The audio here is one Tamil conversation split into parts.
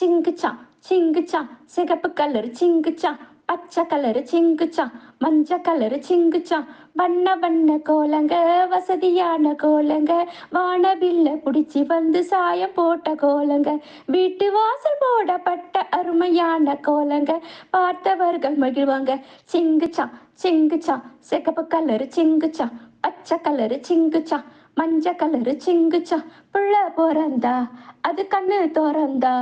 சிங்குச்சா சிங்குச்சா சிகப்பு கலர் சிங்குச்சா பச்சை கலர் சிங்குச்சா மஞ்ச கலர் சிங்குச்சா வண்ண வண்ண கோலங்க வசதியான கோலங்க வானவில்ல புடிச்சு வந்து சாயம் போட்ட கோலங்க வீட்டு வாசல் போடப்பட்ட அருமையான கோலங்க பார்த்தவர்கள் மகிழ்வாங்க. சிங்குச்சா சிங்குச்சா சிகப்பு கலர் சிங்குச்சா பச்சை கலர் சிங்குச்சா மஞ்ச கலரு சிங்குச்சா புள்ள பிறந்தா அது கண்ணு திறந்தா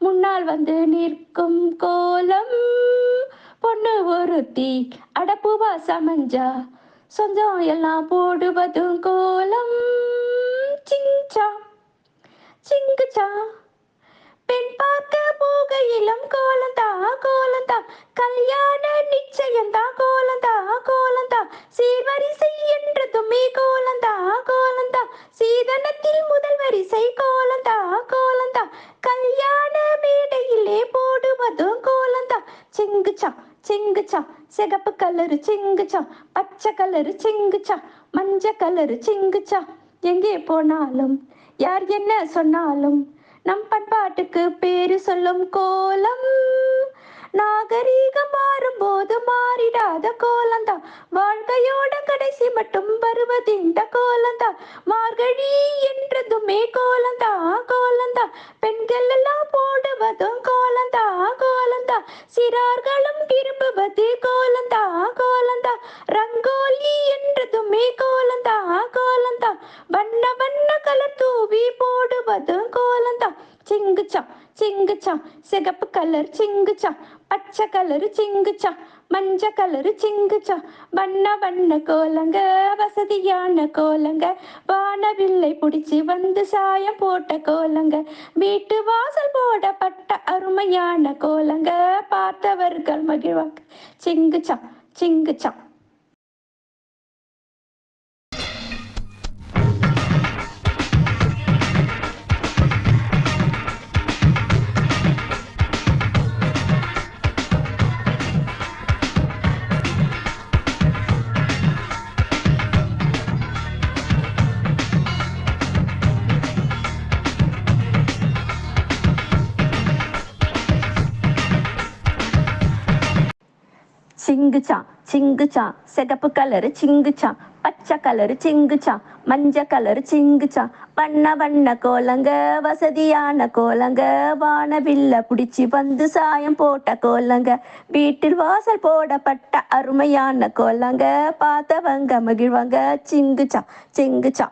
முன்னால் வந்து நிற்கும் கோலம். பொண்ணு ஒருத்தி அடப்புவா சமஞ்சா சொந்தம் எல்லாம் போடுவதும் கோலம். சிங்சா சிங்குச்சா பெண் பார்க்க போகையிலும் கோலந்தா கோலந்தா கல்யாண நிச்சயம் கோலந்தா கோலந்தா சீர்வரிசை என்றதுமே கோலந்தா கோலந்தா சீதனத்தில் முதல் வரிசை கோலந்தா கோலந்தா கல்யாண மேடையிலே போடுவதும் கோலந்தா சிங்குச்சா சிங்குச்சா சிகப்பு கலரு சிங்குச்சா பச்சை கலரு சிங்குச்சா மஞ்ச கலரு சிங்குச்சா. எங்கே போனாலும் யார் என்ன சொன்னாலும் நம் பண்பாட்டுக்கு பேரு சொல்லும் கோலம். நாகரீகம் மாறும்போது மாறிடாத கோலந்தா வாழ்க்கையோட கடைசி மட்டும் வருவது இந்த கோலந்தா மார்கழி என்றதுமே கோலந்தா கோலந்தா பெண் போடுவதும் கோலந்தான் சிங்குச்சா சிங்குச்சா சிகப்பு கலர் சிங்குச்சா பச்சை கலரு சிங்குச்சா மஞ்ச கலரு சிங்குச்சா வண்ண வண்ண கோலங்க வசதியான கோலங்க. வானவில்லை பிடிச்சி வந்து சாயம் போட்ட கோலங்க. வீட்டு வாசல் போடப்பட்ட அருமையான கோலங்க. பார்த்தவர்கள் மகிழ்வாங்க சிங்குச்சா சிங்குச்சா சிங்குச்சா சிங்குச்சா சிகப்பு கலரு சிங்குச்சா பச்சை கலரு சிங்குச்சா மஞ்ச கலரு சிங்குச்சா வண்ண வண்ண கோலங்க வசதியான கோலங்க வானவில்ல பிடிச்சி வந்து சாயம் போட்ட கோலங்க. வீட்டில் வாசல் போடப்பட்ட அருமையான கோலங்க பார்த்தவங்க மகிழ்வாங்க. சிங்குச்சா சிங்குச்சா